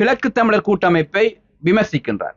கிழக்கு தமிழர் கூட்டமைப்பை விமர்சிக்கின்றார்.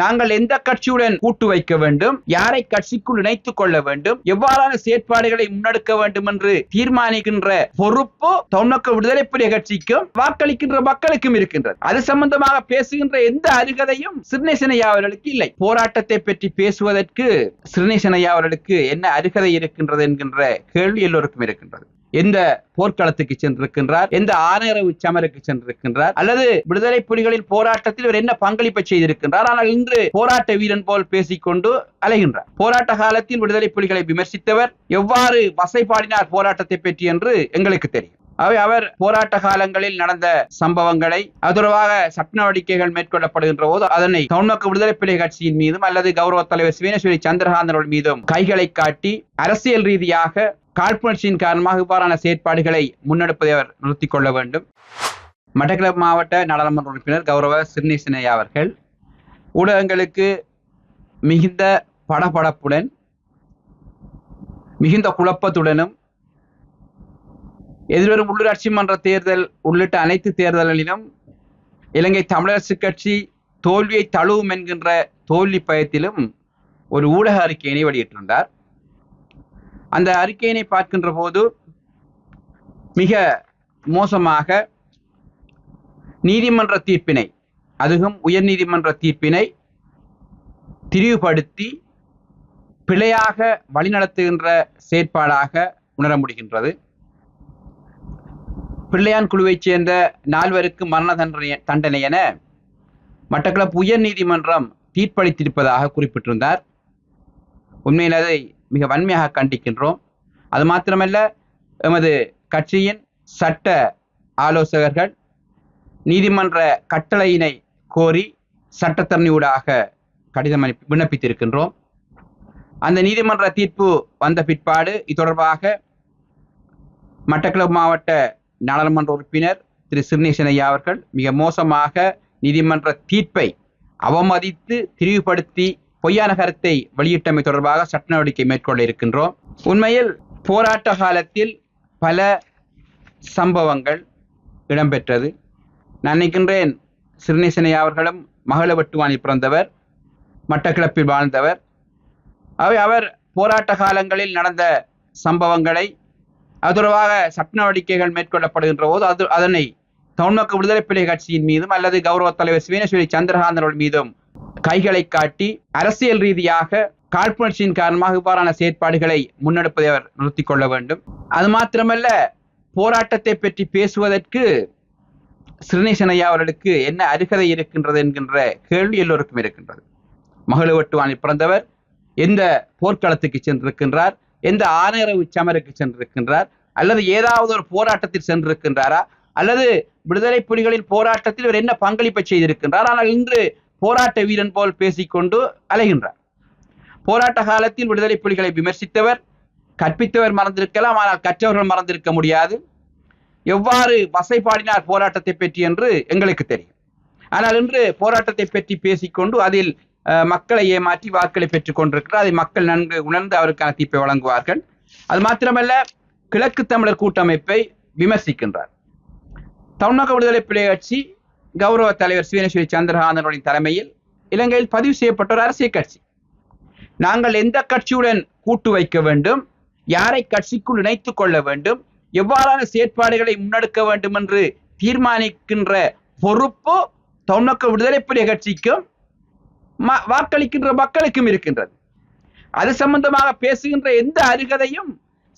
நாங்கள் எந்த கட்சியுடன் கூட்டு வைக்க வேண்டும் யாரை கட்சிக்குள் இணைத்துக் கொள்ள வேண்டும் எவ்வாறான செயற்பாடுகளை முன்னெடுக்க வேண்டும் என்று தீர்மானிக்கின்ற பொறுப்பு தொன்னக்க விடுதலை புலிய கட்சிக்கும் வாக்களிக்கின்ற மக்களுக்கும் இருக்கின்றது. அது சம்பந்தமாக பேசுகின்ற எந்த அருகதையும் சிறுநேசனையா அவர்களுக்கு இல்லை. போராட்டத்தை பற்றி பேசுவதற்கு சிறுநேசனையா அவர்களுக்கு என்ன அருகதை இருக்கின்றது என்கின்ற கேள்வி எல்லோருக்கும் இருக்கின்றது. எந்த போர்க்களத்துக்கு சென்றிருக்கின்றார்? எந்த ஆணையரவு சமருக்கு சென்றிருக்கின்றார்? அல்லது விடுதலை புலிகளின் போராட்டத்தில் இவர் என்ன பங்களிப்பை செய்திருக்கின்றார்? ஆனால் இன்று போராட்ட வீரன் போல் பேசிக்கொண்டு அலைகின்றார். போராட்ட காலத்தில் விடுதலை புலிகளை விமர்சித்தவர் எவ்வாறு வசைப்பாடினார் போராட்டத்தை பற்றி என்று எங்களுக்கு தெரியும். அவை அவர் போராட்ட காலங்களில் நடந்த சம்பவங்களை அது தொடர்பாக சட்ட நடவடிக்கைகள் மேற்கொள்ளப்படுகின்ற போது அதனை தொன்னோக்கு விடுதலை புலி கட்சியின் மீதும் அல்லது கௌரவ தலைவர் சிவேனேஸ்வரி சந்திரகாந்தன் மீதும் கைகளை காட்டி அரசியல் ரீதியாக காழ்ப்புணர்ச்சியின் காரணமாக இவ்வாறான செயற்பாடுகளை முன்னெடுப்பதை அவர் நிறுத்திக் கொள்ள வேண்டும். மட்டக்களப்பு மாவட்ட நாடாளுமன்ற உறுப்பினர் கௌரவ சிறுநீசனையா அவர்கள் ஊடகங்களுக்கு மிகுந்த படபடப்புடன் மிகுந்த குழப்பத்துடனும் எதிர்வரும் உள்ளூராட்சி மன்ற தேர்தல் உள்ளிட்ட அனைத்து தேர்தல்களிலும் இலங்கை தமிழரசு கட்சி தோல்வியை தழுவும் என்கின்ற தோல்வி பயத்திலும் ஒரு ஊடக அறிக்கையினை வெளியிட்டிருந்தார். அந்த அறிக்கையினை பார்க்கின்ற போது மிக மோசமாக நீதிமன்ற தீர்ப்பினை அதுவும் உயர் நீதிமன்ற தீர்ப்பினை திரிவுபடுத்தி பிழையாக வழிநடத்துகின்ற செயற்பாடாக உணர முடிகின்றது. பிள்ளையான் குழுவைச் சேர்ந்த நால்வருக்கு மரண தண்டனை தண்டனை என மட்டக்களப்பு உயர் நீதிமன்றம் தீர்ப்பளித்திருப்பதாக குறிப்பிட்டிருந்தார். உண்மையில் அதை மிக வன்மையாக கண்டிக்கின்றோம். அது மாத்திரமல்ல எமது கட்சியின் சட்ட ஆலோசகர்கள் நீதிமன்ற கட்டளையினை கோரி சட்டத்தரணியூடாக கடிதம் அனுப்பி விண்ணப்பித்திருக்கின்றோம். அந்த நீதிமன்ற தீர்ப்பு வந்த பிற்பாடு இது தொடர்பாக மட்டக்களப்பு மாவட்ட நாடாளுமன்ற உறுப்பினர் திரு சிறுநேசன் ஐயா அவர்கள் மிக மோசமாக நீதிமன்ற தீர்ப்பை அவமதித்து திரிவுபடுத்தி பொய்யான கருத்தை வெளியிட்டமை தொடர்பாக சட்ட நடவடிக்கை மேற்கொள்ள இருக்கின்றோம். உண்மையில் போராட்ட காலத்தில் பல சம்பவங்கள் இடம்பெற்றது. நான் நினைக்கின்றேன் சிறுநேசனை அவர்களும் மகளவட்டுவானில் பிறந்தவர் மட்டக்கிளப்பில் வாழ்ந்தவர். அவை அவர் போராட்ட காலங்களில் நடந்த சம்பவங்களை அது தொடர்பாக சட்ட நடவடிக்கைகள் மேற்கொள்ளப்படுகின்ற போது அது அதனை தொன்னோக்கு விடுதலை பிள்ளை கட்சியின் மீதும் அல்லது கௌரவ தலைவர் சிவேனேஸ்வரி சந்திரகாந்தனோட மீதும் கைகளை காட்டி அரசியல் ரீதியாக காழ்ப்புணர்ச்சியின் காரணமாக இவ்வாறான செயற்பாடுகளை முன்னெடுப்பதை அவர் நிறுத்திக் கொள்ள வேண்டும். அது மாத்திரமல்ல போராட்டத்தை பற்றி பேசுவதற்கு சிறுநேசனையா அவர்களுக்கு என்ன அருகதை இருக்கின்றது என்கின்ற கேள்வி எல்லோருக்கும் இருக்கின்றது. மகளவட்டுவானில் பிறந்தவர் எந்த போர்க்களத்துக்கு சென்றிருக்கின்றார் எந்த ஆணையரவு சமருக்கு சென்றிருக்கின்றார் அல்லது ஏதாவது ஒரு போராட்டத்தில் சென்றிருக்கின்றாரா அல்லது விடுதலை புலிகளின் போராட்டத்தில் இவர் என்ன பங்களிப்பை செய்திருக்கின்றார் ஆனால் இன்று போராட்ட வீரன் போல் பேசிக்கொண்டு அலைகின்றார். போராட்ட காலத்தில் விடுதலை புலிகளை விமர்சித்தவர் கற்பித்தவர் மறந்திருக்கலாம் ஆனால் கற்றவர்கள் மறந்திருக்க முடியாது. எவ்வாறு வசைப்பாடினார் போராட்டத்தை பற்றி என்று எங்களுக்கு தெரியும். ஆனால் இன்று போராட்டத்தை பற்றி பேசிக்கொண்டு அதில் மக்களை ஏமாற்றி வாக்களை பெற்றுக் கொண்டிருக்கிறார். அதை மக்கள் நன்கு உணர்ந்து அவருக்கான தீர்ப்பை வழங்குவார்கள். அது மாத்திரமல்ல கிழக்கு தமிழர் கூட்டமைப்பை விமர்சிக்கின்றார். தமிழக விடுதலை புலி கட்சி கௌரவ தலைவர் சிவனேஸ்வரி சந்திரகாந்தனுடைய தலைமையில் இலங்கையில் பதிவு செய்யப்பட்ட ஒரு அரசியல் கட்சி. நாங்கள் எந்த கட்சியுடன் கூட்டு வைக்க வேண்டும்? யாரை கட்சிக்குள் இணைத்துக் கொள்ள வேண்டும்? எவ்வாறான செயற்பாடுகளை முன்னெடுக்க வேண்டும் என்று தீர்மானிக்கின்ற பொறுப்பு தொன்னக்க விடுதலை புலிய கட்சிக்கும் வாக்களிக்கின்ற மக்களுக்கும் இருக்கின்றது. அது சம்பந்தமாக பேசுகின்ற எந்த அருகதையும்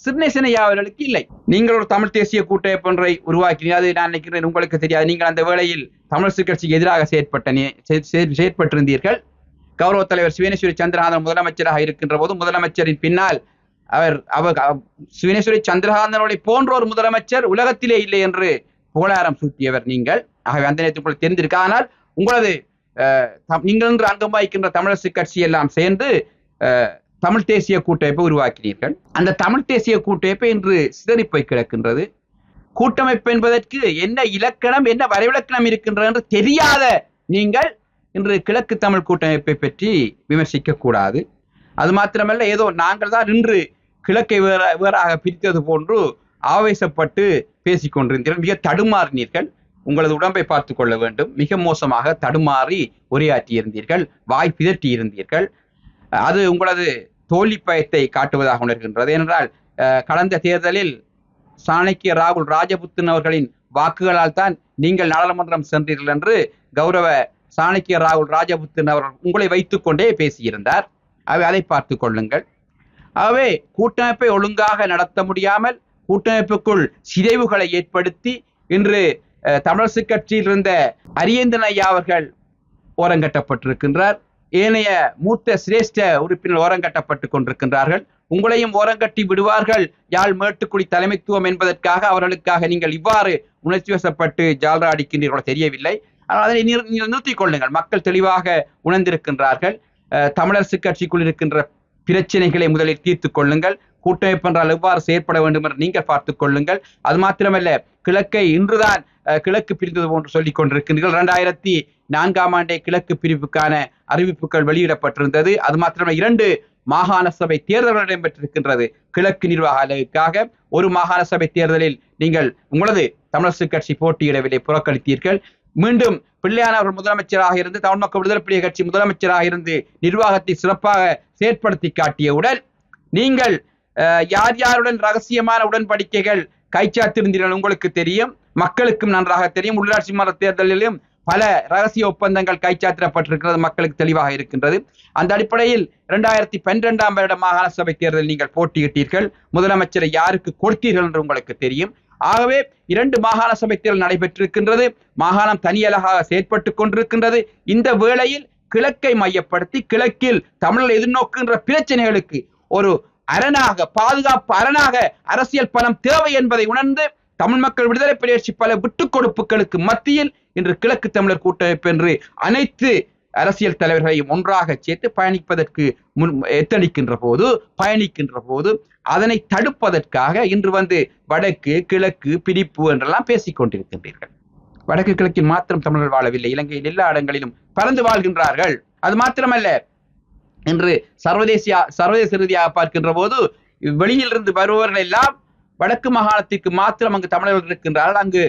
சிறுநேசனையா அவர்களுக்கு இல்லை. நீங்கள் ஒரு தமிழ் தேசிய கூட்டமைப்பு ஒன்றை உருவாக்கி அது நான் நினைக்கிறேன் உங்களுக்கு தெரியாது. நீங்கள் அந்த வேளையில் தமிழர் கட்சிக்கு எதிராக செயற்பட்ட செயற்பட்டிருந்தீர்கள். கௌரவ தலைவர் சிவனேஸ்வரி சந்திரநாதன் முதலமைச்சராக இருக்கின்ற போது முதலமைச்சரின் பின்னால் அவர் அவர் சிவனேஸ்வரி சந்திரகாந்தனுடைய போன்ற ஒரு முதலமைச்சர் உலகத்திலே இல்லை என்று புகழாரம் சூட்டியவர் நீங்கள். ஆகவே அந்த நேரத்தில் உங்களுக்கு தெரிந்திருக்கு. ஆனால் உங்களது நீங்கள் என்று அங்கம் வகிக்கின்ற தமிழரசு கட்சி எல்லாம் சேர்ந்து அஹ், தமிழ் தேசிய கூட்டமைப்பை உருவாக்கினீர்கள். அந்த தமிழ் தேசிய கூட்டமைப்பு இன்று சிதறி போய் கிடக்கின்றது. கூட்டமைப்பு என்பதற்கு என்ன இலக்கணம் என்ன வரைவிலக்கணம் இருக்கின்றது என்று தெரியாத நீங்கள் இன்று கிழக்கு தமிழ் கூட்டமைப்பை பற்றி விமர்சிக்க கூடாது. அது மாத்திரமல்ல ஏதோ நாங்கள் தான் இன்று கிழக்கை வேற வேறாக பிரித்தது போன்று ஆவேசப்பட்டு பேசிக்கொண்டிருந்தீர்கள் மிக தடுமாறினீர்கள். உங்களது உடம்பை பார்த்து கொள்ள வேண்டும். மிக மோசமாக தடுமாறி உரையாற்றியிருந்தீர்கள். வாய் பிதற்றி இருந்தீர்கள் அது உங்களது தோல்வி பயத்தை காட்டுவதாக உணர்கின்றது. ஏனென்றால் கடந்த தேர்தலில் சாணக்கிய ராகுல் ராஜபுத்தன் அவர்களின் வாக்குகளால் தான் நீங்கள் நாடாளுமன்றம் சென்றீர்கள் என்று கௌரவ சாணக்கிய ராகுல் ராஜபுத்தன் அவர்கள் உங்களை வைத்துக்கொண்டே பேசியிருந்தார். அவை அதை பார்த்து கொள்ளுங்கள். ஆகவே கூட்டமைப்பை ஒழுங்காக நடத்த முடியாமல் கூட்டமைப்புக்குள் சிதைவுகளை ஏற்படுத்தி இன்று அஹ், தமிழரசு கட்சியில் இருந்த அரியந்தன் ஐயா அவர்கள் ஓரங்கட்டப்பட்டிருக்கின்றார். ஏனைய மூத்த சிரேஷ்ட உறுப்பினர் ஓரங்கட்டப்பட்டுக் கொண்டிருக்கின்றார்கள். உங்களையும் ஓரங்கட்டி விடுவார்கள். யாழ் மேட்டுக்குடி தலைமைத்துவம் என்பதற்காக அவர்களுக்காக நீங்கள் இவ்வாறு உணர்ச்சி வசப்பட்டு ஜால்ரா அடிக்கின்றீர்களோ தெரியவில்லை. ஆனால் நீங்கள் நிறுத்திக் கொள்ளுங்கள். மக்கள் தெளிவாக உணர்ந்திருக்கின்றார்கள். அஹ், தமிழரசு கட்சிக்குள் இருக்கின்ற பிரச்சனைகளை முதலில் தீர்த்து கொள்ளுங்கள். கூட்டமைப்பு என்றால் எவ்வாறு செயற்பட வேண்டும் என்று நீங்கள் பார்த்து கொள்ளுங்கள். அது மாத்திரமல்ல கிழக்கை இன்றுதான் கிழக்கு பிரிந்தது போன்று சொல்லிக் கொண்டிருக்கின்றீர்கள். இரண்டாயிரத்தி நான்காம் ஆண்டே கிழக்கு பிரிவுக்கான அறிவிப்புகள் வெளியிடப்பட்டிருந்தது. அது மாத்திரமே இரண்டு மாகாண சபை தேர்தல்கள் இடம்பெற்றிருக்கின்றது. கிழக்கு நிர்வாக அளவுக்காக ஒரு மாகாண சபை தேர்தலில் நீங்கள் உங்களது தமிழரசு கட்சி போட்டியிடவில்லை புறக்கணித்தீர்கள். மீண்டும் பிள்ளையான அவர் முதலமைச்சராக இருந்து தமிழ் மக்கள் விடுதலை புலிகள் கட்சி முதலமைச்சராக இருந்து நிர்வாகத்தை சிறப்பாக செயற்படுத்தி காட்டியவுடன் நீங்கள் யார் யாருடன் ரகசியமான உடன்படிக்கைகள் கைச்சாத்திருந்தீர்கள் உங்களுக்கு தெரியும். மக்களுக்கும் நன்றாக தெரியும். உள்ளாட்சி மன்ற தேர்தலிலும் பல ரகசிய ஒப்பந்தங்கள் கைச்சாத்திடப்பட்டிருக்கிறது மக்களுக்கு தெளிவாக இருக்கின்றது. அந்த அடிப்படையில் இரண்டாயிரத்தி பன்னிரெண்டாம் வருட மாகாண சபை தேர்தலில் நீங்கள் போட்டியிட்டீர்கள். முதலமைச்சரை யாருக்கு கொடுத்தீர்கள் என்று உங்களுக்கு தெரியும். ஆகவே இரண்டு மாகாண சபை தேர்தல் நடைபெற்றிருக்கின்றது. மாகாணம் தனியலகாக செயற்பட்டு கொண்டிருக்கின்றது. இந்த வேளையில் கிழக்கை மையப்படுத்தி கிழக்கில் தமிழர் எதிர்நோக்குகின்ற பிரச்சனைகளுக்கு ஒரு அரணாக பாதுகாப்பு அரணாக அரசியல் பலம் தேவை என்பதை உணர்ந்து தமிழ் மக்கள் விடுதலை புலிகட்சி பல விட்டுக் கொடுப்புகளுக்கு மத்தியில் இன்று கிழக்கு தமிழர் கூட்டமைப்பு என்று அனைத்து அரசியல் தலைவர்களையும் ஒன்றாக சேர்த்து பயணிப்பதற்கு முன் எத்தணிக்கின்ற போது பயணிக்கின்ற போது அதனை தடுப்பதற்காக இன்று வந்து வடக்கு கிழக்கு பிரிப்பு என்றெல்லாம் பேசிக் கொண்டிருக்கின்றீர்கள். வடக்கு கிழக்கில் மாத்திரம் தமிழர்கள் வாழவில்லை. இலங்கையில் எல்லா இடங்களிலும் பறந்து வாழ்கின்றார்கள். அது மாத்திரமல்ல. இன்று சர்வதேசியா சர்வதேச ரீதியாக பார்க்கின்ற போது வெளியிலிருந்து வருபவர்கள் எல்லாம் வடக்கு மாகாணத்திற்கு மாத்திரம் அங்கு தமிழர்கள் இருக்கின்றால் அங்கு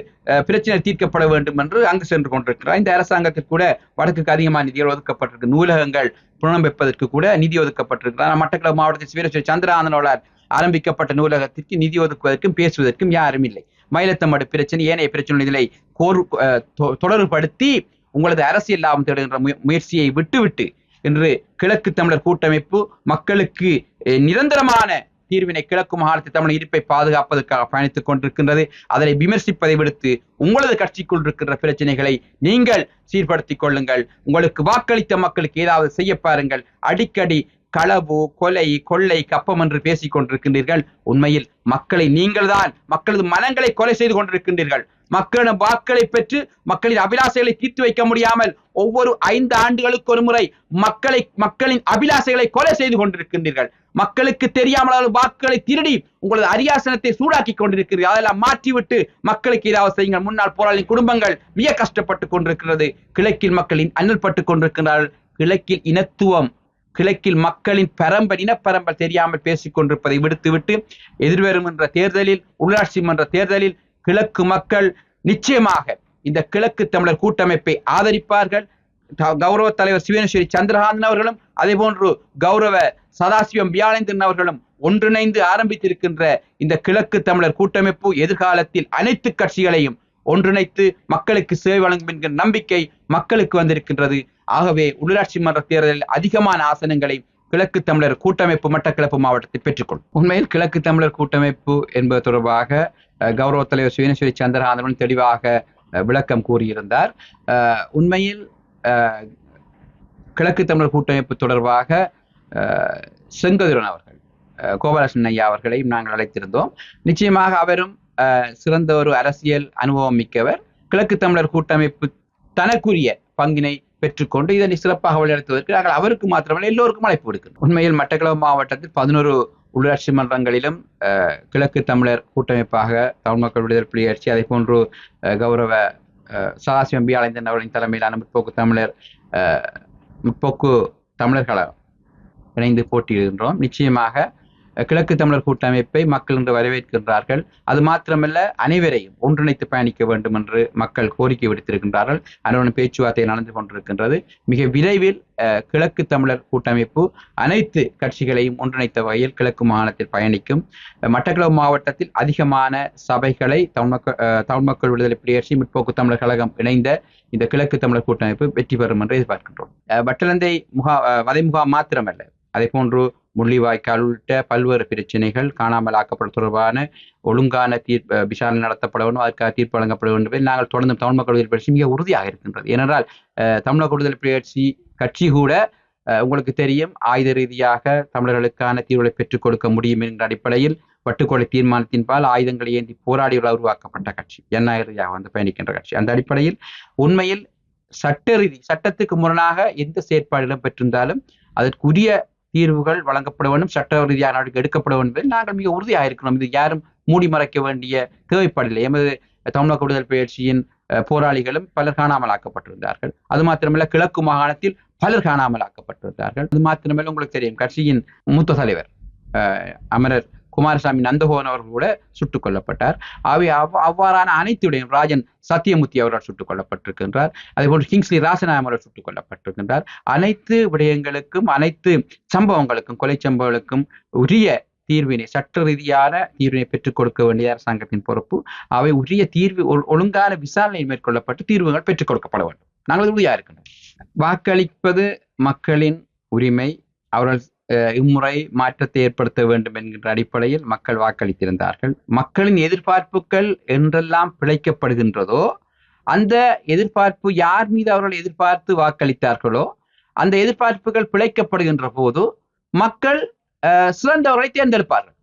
பிரச்சனை தீர்க்கப்பட வேண்டும் என்று அங்கு சென்று கொண்டிருக்கிறார். இந்த அரசாங்கத்தில் கூட வடக்குக்கு அதிகமான நிதிகள் ஒதுக்கப்பட்டிருக்கு. நூலகங்கள் புனரமைப்பதற்கு கூட நிதி ஒதுக்கப்பட்டிருக்கிறார் மட்டக்களப்பு மாவட்டத்தில் வீரஸ்வரி சந்திரானனோளால் ஆரம்பிக்கப்பட்ட நூலகத்திற்கு நிதி ஒதுக்குவதற்கும் பேசுவதற்கும் யாரும் இல்லை. மயிலத்தமடு பிரச்சனை ஏனைய பிரச்சனைகளை கோர் அஹ், தொ- தொடர்புபடுத்தி உங்களது அரசியல் லாபம் தேடுகின்ற முயற்சியை விட்டுவிட்டு இன்று கிழக்கு தமிழர் கூட்டமைப்பு மக்களுக்கு நிரந்தரமான தீர்வினை கிழக்கு மாகாணத்தில் தமிழ் இருப்பை பாதுகாப்பதற்காக பயணித்துக் கொண்டிருக்கின்றது. அதனை விமர்சிப்பதை விடுத்து உங்களது கட்சிக்குள் இருக்கின்ற பிரச்சனைகளை நீங்கள் சீர்படுத்திக் கொள்ளுங்கள். உங்களுக்கு வாக்களித்த மக்களுக்கு ஏதாவது செய்ய பாருங்கள். அடிக்கடி களவு கொலை கொள்ளை கப்பம் என்று பேசிக் கொண்டிருக்கின்றீர்கள். உண்மையில் மக்களை நீங்கள்தான் மக்களது மனங்களை கொலை செய்து கொண்டிருக்கின்றீர்கள். மக்களிடம் வாக்களை பெற்று மக்களின் அபிலாசைகளை தீர்த்து வைக்க முடியாமல் ஒவ்வொரு ஐந்து ஆண்டுகளுக்கு ஒரு முறை மக்களை மக்களின் அபிலாசைகளை கொலை செய்து கொண்டிருக்கின்றீர்கள். மக்களுக்கு தெரியாமல் வாக்குகளை திருடி உங்களது அரியாசனத்தை சூடாக்கி கொண்டிருக்கிறீர்கள். அதெல்லாம் மாற்றிவிட்டு மக்களுக்கு ஏதாவது செய்யுங்கள். முன்னாள் போராளின் குடும்பங்கள் மிக கஷ்டப்பட்டு கொண்டிருக்கிறது. கிழக்கில் மக்களின் அண்ணல்பட்டு கொண்டிருக்கிறார்கள். கிழக்கில் இனத்துவம் கிழக்கில் மக்களின் பரம்பல் இனப்பரம்பல் தெரியாமல் பேசிக் கொண்டிருப்பதை விடுத்துவிட்டு எதிர்வரும் என்ற தேர்தலில் உள்ளாட்சி மன்ற தேர்தலில் கிழக்கு மக்கள் நிச்சயமாக இந்த கிழக்கு தமிழர் கூட்டமைப்பை ஆதரிப்பார்கள். கௌரவ தலைவர் சிவனேஸ்வரி சந்திரகாந்தன் அவர்களும் அதே போன்று கௌரவ சதாசிவம் வியாழேந்திரன் அவர்களும் ஒன்றிணைந்து ஆரம்பித்திருக்கின்ற இந்த கிழக்கு தமிழர் கூட்டமைப்பு எதிர்காலத்தில் அனைத்து கட்சிகளையும் ஒன்றிணைத்து மக்களுக்கு சேவை வழங்கும் என்கிற நம்பிக்கை மக்களுக்கு வந்திருக்கின்றது. ஆகவே உள்ளாட்சி மன்ற தேர்தலில் அதிகமான ஆசனங்களை கிழக்கு தமிழர் கூட்டமைப்பு மட்டக்களப்பு மாவட்டத்தை பெற்றுக்கொள்ளும் உண்மையில் கிழக்கு தமிழர் கூட்டமைப்பு என்பது தொடர்பாக கௌரவ தலைவர் சுயனேஸ்வரி சந்திரகாந்தன் தெளிவாக விளக்கம் கூறியிருந்தார். உண்மையில் கிழக்கு தமிழர் கூட்டமைப்பு தொடர்பாக செங்கதிரன் அவர்கள் கோபாலகிருஷ்ணன் ஐயா அவர்களையும் நாங்கள் அழைத்திருந்தோம். நிச்சயமாக அவரும் அஹ், சிறந்த ஒரு அரசியல் அனுபவம் மிக்கவர். கிழக்கு தமிழர் கூட்டமைப்பு தனக்குரிய பங்கினை பெற்றுக்கொண்டு இதனை சிறப்பாக வழிநடத்துவதற்கு நாங்கள் அவருக்கு மாத்திரமல்ல எல்லோருக்கும் அழைப்பு விடுக்கிறோம் உண்மையில் மட்டக்களவு மாவட்டத்தில் பதினோரு உள்ளாட்சி மன்றங்களிலும் கிழக்கு தமிழர் கூட்டமைப்பாக தமிழ் மக்கள் விடுதலை புலி கட்சி அதே போன்று கௌரவ அஹ், சதாசிவம் பியாளந்தன் அவர்களின் தலைமையிலான முற்போக்கு தமிழர் அஹ், முற்போக்கு தமிழர் இணைந்து போட்டியிடுகின்றோம். நிச்சயமாக கிழக்கு தமிழர் கூட்டமைப்பை மக்கள் இன்று வரவேற்கின்றார்கள். அது மாத்திரமல்ல அனைவரையும் ஒன்றிணைத்து பயணிக்க வேண்டும் என்று மக்கள் கோரிக்கை விடுத்திருக்கின்றார்கள். அதனுடன் பேச்சுவார்த்தை நடந்து கொண்டிருக்கின்றது. மிக விரைவில் கிழக்கு தமிழர் கூட்டமைப்பு அனைத்து கட்சிகளையும் ஒன்றிணைத்த வகையில் கிழக்கு மாகாணத்தில் பயணிக்கும். மட்டக்களவு மாவட்டத்தில் அதிகமான சபைகளை தமிழ் மக்கள் விடுதலை பிரியர்ச்சி முற்போக்கு தமிழர் கழகம் இணைந்த இந்த கிழக்கு தமிழர் கூட்டமைப்பு வெற்றி பெறும் என்று எதிர்பார்க்கின்றோம். வட்டலந்தை முகா வதைமுகாம் வதை முகாம் மாத்திரமல்ல அதே போன்று முள்ளிவாய்க்கால் உள்ளிட்ட பல்வேறு பிரச்சனைகள் காணாமல் ஆக்கப்படும் தொடர்பான ஒழுங்கான தீர்ப்பு விசாரணை நடத்தப்பட வேண்டும். அதற்காக தீர்ப்பு வழங்கப்பட வேண்டும் என்பதை நாங்கள் தொடர்ந்து தமிழ் மக்கள் விடுதலை புலிகட்சி மிக உறுதியாக இருக்கின்றது. ஏனென்றால் தமிழக விடுதலை புலிகட்சி கட்சி கூட உங்களுக்கு தெரியும் ஆயுத ரீதியாக தமிழர்களுக்கான தீர்வுகளை பெற்றுக் கொடுக்க முடியும் என்ற அடிப்படையில் பட்டுக்கொலை தீர்மானத்தின்பால் ஆயுதங்களை ஏந்தி போராடிகள் உருவாக்கப்பட்ட கட்சி. ஜனநாயக ரீதியாக வந்து பயணிக்கின்ற கட்சி. அந்த அடிப்படையில் உண்மையில் சட்ட ரீதி சட்டத்துக்கு முரணாக எந்த செயற்பாடு இடம்பெற்றிருந்தாலும் அதற்குரிய தீர்வுகள் வழங்கப்பட வேண்டும் சட்ட ரீதியாக நடவடிக்கை எடுக்கப்பட வேண்டும் என்பதில் நாங்கள் மிக உறுதியாக இருக்கிறோம் இது யாரும் மூடி மறைக்க வேண்டிய தேவைப்படவில்லை. எமது தமிழக விடுதல் பயிற்சியின் போராளிகளும் பலர் காணாமலாக்கப்பட்டிருந்தார்கள். அது மாத்திரமல்ல கிழக்கு மாகாணத்தில் பலர் காணாமலாக்கப்பட்டிருந்தார்கள். அது மாத்திரமல்ல உங்களுக்கு தெரியும் கட்சியின் மூத்த தலைவர் அஹ், அமரர் குமாரசாமி நந்தகோன் அவர்கள் கூட சுட்டுக் கொல்லப்பட்டார். அவை அவ்- அவ்வாறான அனைத்துடையும் ராஜன் சத்தியமூர்த்தி அவர்கள் சுட்டுக் கொல்லப்பட்டிருக்கின்றார். அதேபோன்று கிங்ஸ்லி ராசநாயம் அவர்கள் சுட்டுக் கொல்லப்பட்டிருக்கின்றார். அனைத்து விடயங்களுக்கும் அனைத்து சம்பவங்களுக்கும் கொலை சம்பவங்களுக்கும் உரிய தீர்வினை சட்ட ரீதியான தீர்வினை பெற்றுக் கொடுக்க வேண்டிய அரசாங்கத்தின் பொறுப்பு. அவை உரிய தீர்வு ஒழுங்கான விசாரணை மேற்கொள்ளப்பட்டு தீர்வுகள் பெற்றுக் கொடுக்கப்பட வேண்டும். நாங்கள் உறுதியாக இருக்கணும் வாக்களிப்பது மக்களின் உரிமை. அவர்கள் இம்முறை மாற்றத்தை ஏற்படுத்த வேண்டும் என்கின்ற அடிப்படையில் மக்கள் வாக்களித்திருந்தார்கள். மக்களின் எதிர்பார்ப்புகள் என்றெல்லாம் பிழைக்கப்படுகின்றதோ அந்த எதிர்பார்ப்பு யார் மீது அவர்கள் எதிர்பார்த்து வாக்களித்தார்களோ அந்த எதிர்பார்ப்புகள் பிழைக்கப்படுகின்ற போது மக்கள் அஹ், சிறந்தவர்களை தேர்ந்தெடுப்பார்கள்.